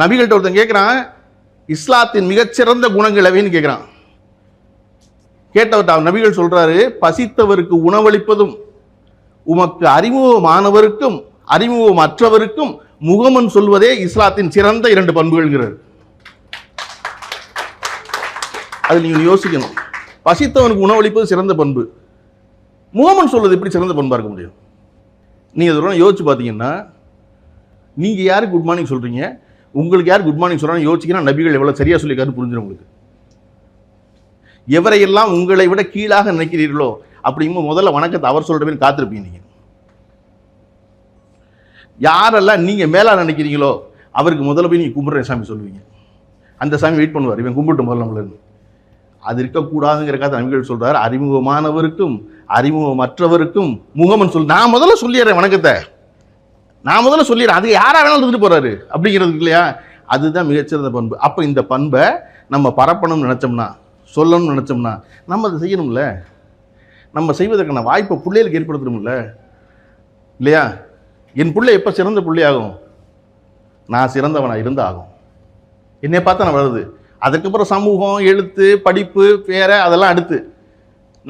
நபிகள்கிட்ட ஒருத்தன் கேட்குறான் இஸ்லாத்தின் மிகச்சிறந்த குணங்கள் கேட்குறான் கேட்டவர்கிட்ட அவர் நபிகள் சொல்றாரு பசித்தவருக்கு உணவளிப்பதும் உமக்கு அறிமுகமானவருக்கும் அறிமுகமற்றவருக்கும் முகமன் சொல்வதே இஸ்லாத்தின் சிறந்த இரண்டு பண்புகள்ங்கிறார். அது நீங்கள் யோசிக்கணும். பசித்தவனுக்கு உணவளிப்பது சிறந்த பண்பு. முகமன் சொல்வது எப்படி சிறந்த பண்பாக இருக்க முடியும்? நீங்கள் அதெல்லாம் யோசிச்சு பார்த்தீங்கன்னா நீங்கள் யாருக்கு குட் மார்னிங் சொல்கிறீங்க உங்களுக்கு யார் குட் மார்னிங் சொல்கிறாங்க யோசிக்கிறா நபிகள் எவ்வளோ சரியா சொல்லிக்காரு புரிஞ்சிடும் உங்களுக்கு. எவரையெல்லாம் உங்களை விட கீழாக நினைக்கிறீர்களோ அப்படிங்கும் முதல்ல வணக்கத்தை அவர் சொல்றவன் காத்திருப்பீங்க நீங்கள் யாரெல்லாம் நீங்கள் மேலாக நினைக்கிறீங்களோ அவருக்கு முதல்ல போய் நீங்கள் கும்பிட்றேன் சாமி சொல்லுவீங்க. அந்த சாமி வெயிட் பண்ணுவார் இவன் கும்பிட்டு முதல்ல நம்மளன்னு அது இருக்கக்கூடாதுங்கிறக்காக நபிகள் சொல்கிறார் அறிமுகமானவருக்கும் அறிமுகமற்றவருக்கும் முகமன் சொல் நான் முதல்ல சொல்லிடுறேன் வணக்கத்தை. நான் முதல்ல சொல்லிடுறேன். அது யாராக வேணாலும் இருந்துட்டு போகிறாரு அப்படிங்கிறது இல்லையா? அதுதான் மிகச்சிறந்த பண்பு. அப்போ இந்த பண்பை நம்ம பரப்பணும்னு நினச்சோம்னா சொல்லணும்னு நினச்சோம்னா நம்ம அதை செய்யணும்ல? நம்ம செய்வதற்கான வாய்ப்பை பிள்ளைகளுக்கு ஏற்படுத்தணும்ல? இல்லையா? என் பிள்ளை எப்போ சிறந்த பிள்ளையாகும்? நான் சிறந்தவனாக இருந்து ஆகும் என்னை பார்த்தா நான் வருது அதுக்கப்புறம் சமூகம் எழுத்து படிப்பு பேரை அதெல்லாம் அடுத்து.